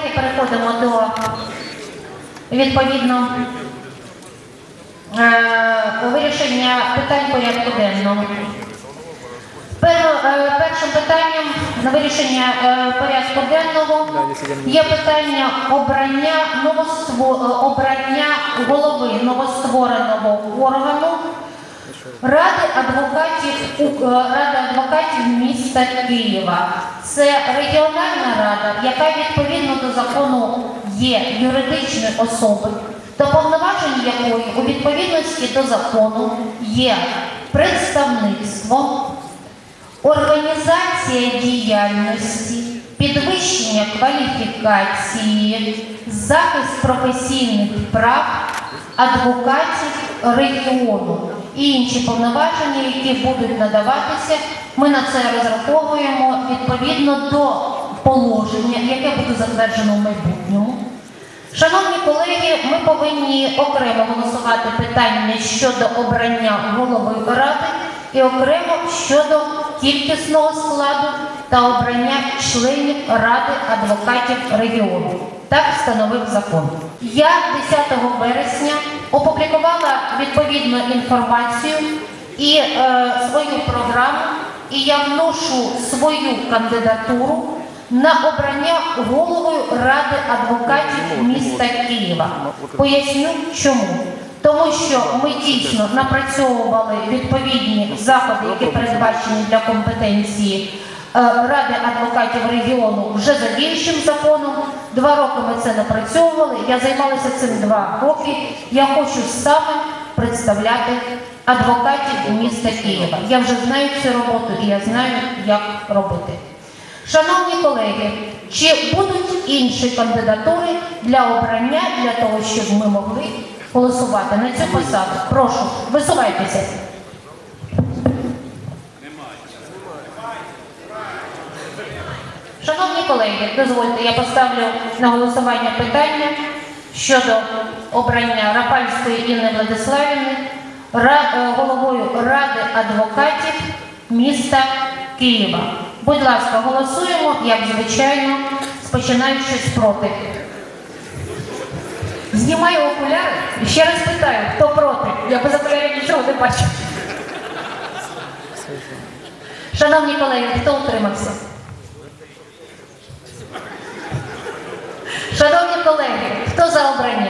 колеги, переходимо до відповідно е, вирішення питань порядку денного. Е, Першим питанням на вирішення е, порядку денного є питання обрання обрання голови новоствореного органу Ради адвокатів Ради адвокатів міста Києва. Це регіональна рада, яка відповідно до закону є юридичною особою, до повноважень якої у відповідності до закону є представництво, організація діяльності, підвищення кваліфікації, захист професійних прав адвокатів регіону і інші повноваження, які будуть надаватися. Ми на це розраховуємо відповідно до положення, яке буде затверджено в майбутньому. Шановні колеги, ми повинні окремо голосувати питання щодо обрання голови ради і окремо щодо кількісного складу та обрання членів Ради адвокатів регіону. Так встановив закон. Я 10 вересня опублікувала відповідну інформацію і е, свою програму, і я вношу свою кандидатуру на обрання головою Ради адвокатів міста Києва. Поясню чому. Тому що ми дійсно напрацьовували відповідні заходи, які передбачені для компетенції Ради адвокатів регіону вже за діючим законом. Два роки ми це напрацьовували. Я займалася цим два роки. Я хочу саме представляти адвокатів міста Києва. Я вже знаю цю роботу і я знаю, як робити. Шановні колеги, чи будуть інші кандидатури для обрання для того, щоб ми могли голосувати на цю посаду? Прошу, висувайтеся. Шановні колеги, дозвольте, я поставлю на голосування питання щодо обрання Рапальської Інни Владиславівни е, головою Ради адвокатів міста Києва. Будь ласка, голосуємо, як звичайно, починаючи з проти. Знімаю окуляри і ще раз питаю, хто проти? Я без окулярів нічого не бачу. Шановні колеги, хто утримався? Шановні колеги, хто за обрання?